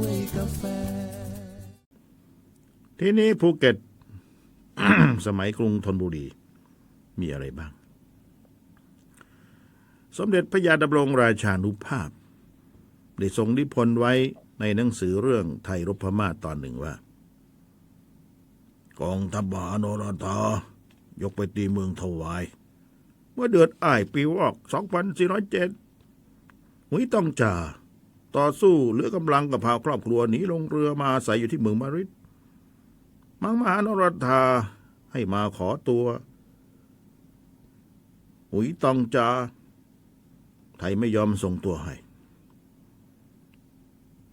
วยกาแฟ ที่นี้ภูเก็ต สมัยกรุงธนบุรี มีอะไรบ้าง สมเด็จพระยาดำรงราชานุภาพ ได้ทรงนิพนธ์ไว้ในหนังสือเรื่องไทยรบพม่าตอนหนึ่งว่ากองทัพมหานรธายกไปตีเมืองถวาย เมื่อเดือนอ้ายปีวอก 2407หุยต้องจ่า ต่อสู้เหลือกำลังกับพาครอบครัวหนีลงเรือมาอาศัยอยู่ที่เมืองมาริดมังมหานรธาให้มาขอตัวหุยตองจา ไทยไม่ยอมส่งตัวให้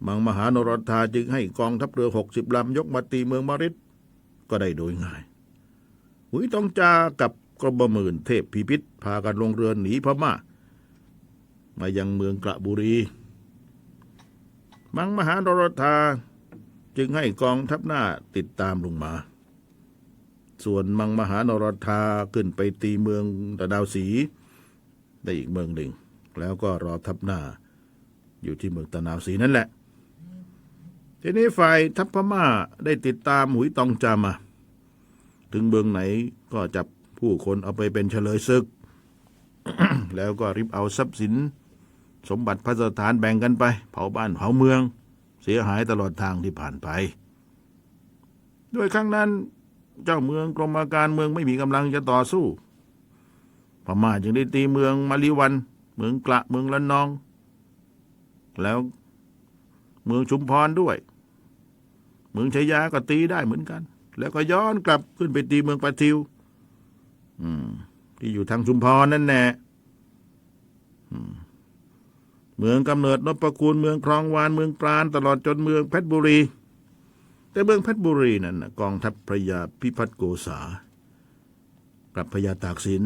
มังมหานรธาจึงให้กองทัพเรือหกสิบลำยกมาตีเมืองมาริดก็ได้โดยง่ายหุยตองจากับกระบหมื่นเทพพิพิธพากันลงเรือหนีพม่า มายังเมืองกระบุรี มังมหานรธาจึงให้กองทัพหน้าติดตามลงมา ส่วนมังมหานรธาขึ้นไปตีเมืองตะดาวสีได้อีกเมืองหนึ่ง แล้วก็รอทัพหน้า อยู่ที่เมืองตะนาวสีนั่นแหละ ทีนี้ฝ่ายทัพพม่าได้ติดตามหุยตองจามา ถึงเมืองไหนก็จับผู้คนเอาไปเป็นเฉลยศึก แล้วก็ริบเอาทรัพย์สิน สมบัติพระสถานแบ่งกันไป เผาบ้านเผาเมือง เสียหายตลอดทางที่ผ่านไป ด้วยครั้งนั้น เจ้าเมืองกรมการเมืองไม่มีกำลังจะต่อสู้พม่าจึงได้ตีเมืองมาลีวัน เมืองกระเมืองละนอง แล้วเมืองชุมพรด้วย เมืองชัยยาก็ตีได้เหมือนกัน แล้วก็ย้อนกลับขึ้นไปตีเมืองปะทิวที่อยู่ทางชุมพรนั่นแน่ เมืองกำเนิดนพคุณเมืองคลองวานเมืองปราณตลอดจนเมืองเพชรบุรี แต่เมืองเพชรบุรีนั่นกองทัพพระยาพิพัฒโกษา กับพระยาตากสิน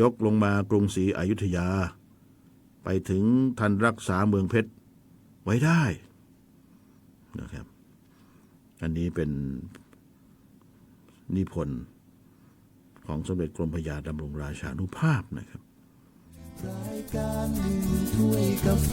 ยกลงมากรุงศรีอยุธยา ไปถึงทันรักษาเมืองเพชรไว้ได้นะครับ อันนี้เป็นนิพนธ์ของสมเด็จกรมพระยาดำรงราชานุภาพนะครับ รายการหนึ่งถ้วยกาแฟ